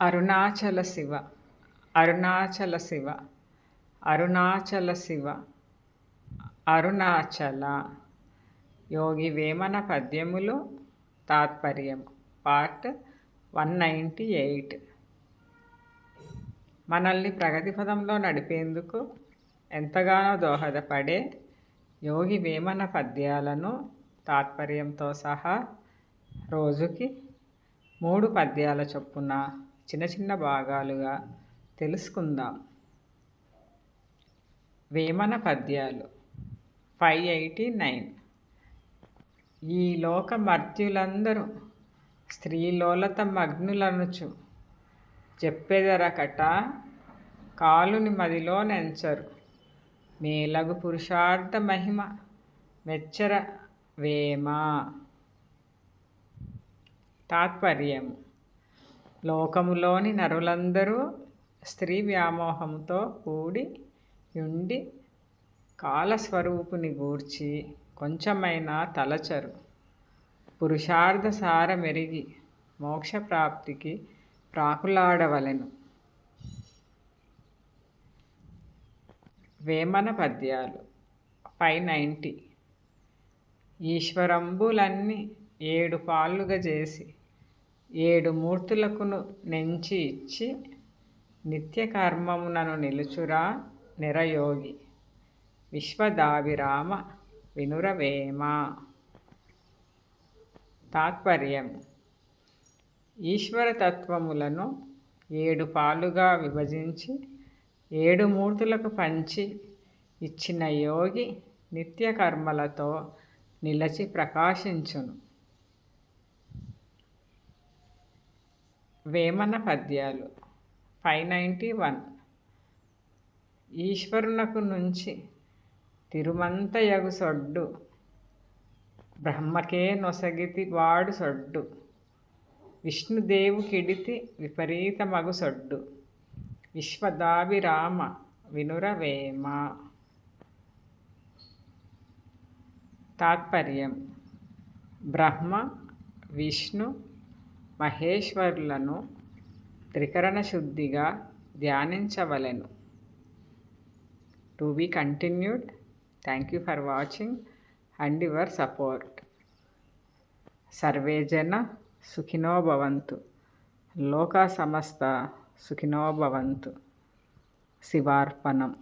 అరుణాచల శివ అరుణాచల శివ అరుణాచల శివ అరుణాచల. యోగి వేమన పద్యములు తాత్పర్యం part one ninety eight. మనల్ని ప్రగతి పదంలో నడిపేందుకు ఎంతగానో దోహదపడే యోగి వేమన పద్యాలను తాత్పర్యంతో సహా రోజుకి మూడు పద్యాల చొప్పున చిన్న చిన్న భాగాలుగా తెలుసుకుందాం. వేమన పద్యాలు. Five eighty nine. ఈ లోక మర్త్యులందరూ స్త్రీలోలత మగ్నులనుచు చెప్పెదరకట కాలుని మదిలో నెంచరు. మేలగు పురుషార్థ మహిమ మెచ్చర వేమ? తాత్పర్యము. లోకములోని నరులందరూ స్త్రీ వ్యామోహంతో కూడి ఉండి కాలస్వరూపుని గూర్చి కొంచెమైనా తలచరు. పురుషార్థ సార మెరిగి మోక్షప్రాప్తికి ప్రాకులాడవలెను. వేమన పద్యాలు ఫైవ్ నైంటీ. ఈశ్వరంబులన్నీ ఏడు పాళ్ళుగా చేసి ఏడు మూర్తులకును నెంచి ఇచ్చి నిత్యకర్మమునను నిలుచురా నిరయోగి. విశ్వదావిరామ వినురవేమ. తాత్పర్యం. ఈశ్వరతత్వములను ఏడు పాలుగా విభజించి ఏడు మూర్తులకు పంచి ఇచ్చిన యోగి నిత్యకర్మలతో నిలచి ప్రకాశించును. వేమన పద్యాలు. Five ninety one. ఈశ్వరునకు నుంచి తిరుమంతయగు సొడ్డు. బ్రహ్మకే నొసగితి వాడు సొడ్డు. విష్ణుదేవు కిడితి విపరీతమగు సొడ్డు. విశ్వదాభిరామ వినురవేమ తాత్పర్యం. బ్రహ్మ విష్ణు మహేశ్వరులను త్రికరణ శుద్ధిగా ధ్యానించవలెను. To be continued. Thank you for watching and your support. Survey జన సుఖినో భవంతు. లోక సమస్త సుఖినో భవంతు. శివార్పణం.